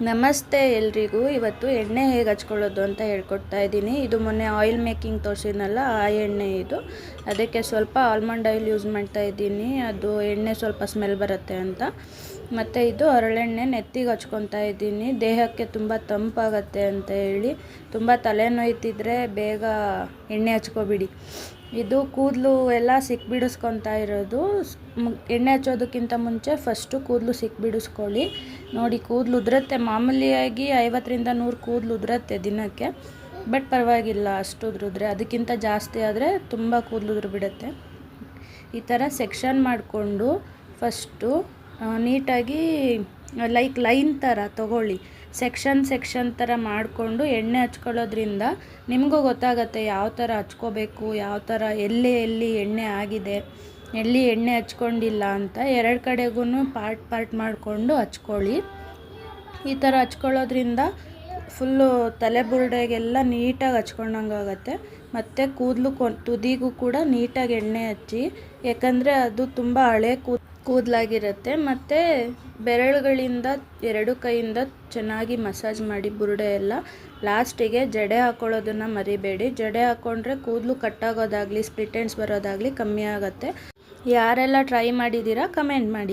ನಮಸ್ತೆ ಎಲ್ರಿಗೂ. ಇವತ್ತು ಎಣ್ಣೆ ಹೇಗೆ ಹಚ್ಕೊಳ್ಳೋದು ಅಂತ ಹೇಳ್ಕೊಡ್ತಾ ಇದ್ದೀನಿ. ಇದು ಮೊನ್ನೆ ಆಯಿಲ್ ಮೇಕಿಂಗ್ ತೋರಿಸಿದ್ನಲ್ಲ, ಆ ಎಣ್ಣೆ ಇದು. ಅದಕ್ಕೆ ಸ್ವಲ್ಪ ಆಲ್ಮಂಡ್ ಆಯಿಲ್ ಯೂಸ್ ಮಾಡ್ತಾ ಇದ್ದೀನಿ. ಅದು ಎಣ್ಣೆ ಸ್ವಲ್ಪ ಸ್ಮೆಲ್ ಬರುತ್ತೆ ಅಂತ. ಮತ್ತು ಇದು ಹರಳೆಣ್ಣೆ ನೆತ್ತಿಗೆ ಹಚ್ಕೊತಾ ಇದ್ದೀನಿ. ದೇಹಕ್ಕೆ ತುಂಬ ತಂಪಾಗತ್ತೆ ಅಂತ ಹೇಳಿ. ತುಂಬ ತಲೆನೋಯ್ತಿದ್ರೆ ಬೇಗ ಎಣ್ಣೆ ಹಚ್ಕೊಬಿಡಿ. ಇದು ಕೂದಲು ಎಲ್ಲ ಸಿಕ್ಬಿಡಿಸ್ಕೊತಾ ಇರೋದು. ಎಣ್ಣೆ ಹಚ್ಚೋದಕ್ಕಿಂತ ಮುಂಚೆ ಫಸ್ಟು ಕೂದಲು ಸಿಕ್ಬಿಡಿಸ್ಕೊಳ್ಳಿ. ನೋಡಿ, ಕೂದಲು ಉದುರುತ್ತೆ ಮಾಮೂಲಿಯಾಗಿ ಐವತ್ತರಿಂದ ನೂರು ಕೂದಲು ಉದುರತ್ತೆ ದಿನಕ್ಕೆ, ಬಟ್ ಪರವಾಗಿಲ್ಲ ಅಷ್ಟು ಉದುರಿದ್ರೆ. ಅದಕ್ಕಿಂತ ಜಾಸ್ತಿ ಆದರೆ ತುಂಬ ಕೂದಲು ಉದುರು ಬಿಡುತ್ತೆ ಈ ಥರ ಸೆಕ್ಷನ್ ಮಾಡಿಕೊಂಡು ಫಸ್ಟು ನೀಟಾಗಿ ಲೈಕ್ ಲೈನ್ ಥರ ತಗೊಳ್ಳಿ. ಸೆಕ್ಷನ್ ಸೆಕ್ಷನ್ ಥರ ಮಾಡಿಕೊಂಡು ಎಣ್ಣೆ ಹಚ್ಕೊಳ್ಳೋದ್ರಿಂದ ನಿಮಗೂ ಗೊತ್ತಾಗತ್ತೆ ಯಾವ ಥರ ಹಚ್ಕೋಬೇಕು, ಯಾವ ಥರ ಎಲ್ಲಿ ಎಲ್ಲಿ ಎಣ್ಣೆ ಆಗಿದೆ, ಎಲ್ಲಿ ಎಣ್ಣೆ ಹಚ್ಕೊಂಡಿಲ್ಲ ಅಂತ. ಎರಡು ಕಡೆಗೂ ಪಾರ್ಟ್ ಪಾರ್ಟ್ ಮಾಡಿಕೊಂಡು ಹಚ್ಕೊಳ್ಳಿ. ಈ ಥರ ಹಚ್ಕೊಳ್ಳೋದ್ರಿಂದ ಫುಲ್ಲು ತಲೆ ಬುರುಡೆಗೆಲ್ಲ ನೀಟಾಗಿ ಹಚ್ಕೊಂಡಂಗೆ ಆಗುತ್ತೆ. ಮತ್ತು ಕೂದಲು ಕೊ, ತುದಿಗೂ ಕೂಡ ನೀಟಾಗಿ ಎಣ್ಣೆ ಹಚ್ಚಿ, ಯಾಕಂದರೆ ಅದು ತುಂಬ ಹಳೆ ಕೂದ್, ಕೂದಲಾಗಿರುತ್ತೆ. ಮತ್ತು ಬೆರಳುಗಳಿಂದ, ಎರಡು ಕೈಯಿಂದ ಚೆನ್ನಾಗಿ ಮಸಾಜ್ ಮಾಡಿ ಬುರುಡೆ ಎಲ್ಲ. ಲಾಸ್ಟಿಗೆ ಜಡೆ ಹಾಕೊಳ್ಳೋದನ್ನು ಮರಿಬೇಡಿ. ಜಡೆ ಹಾಕ್ಕೊಂಡ್ರೆ ಕೂದಲು ಕಟ್ಟಾಗೋದಾಗಲಿ ಸ್ಪ್ಲಿಟೆಂಡ್ಸ್ ಬರೋದಾಗಲಿ ಕಮ್ಮಿ ಆಗುತ್ತೆ. ಯಾರೆಲ್ಲ ಟ್ರೈ ಮಾಡಿದ್ದೀರಾ, ಕಮೆಂಟ್ ಮಾಡಿ.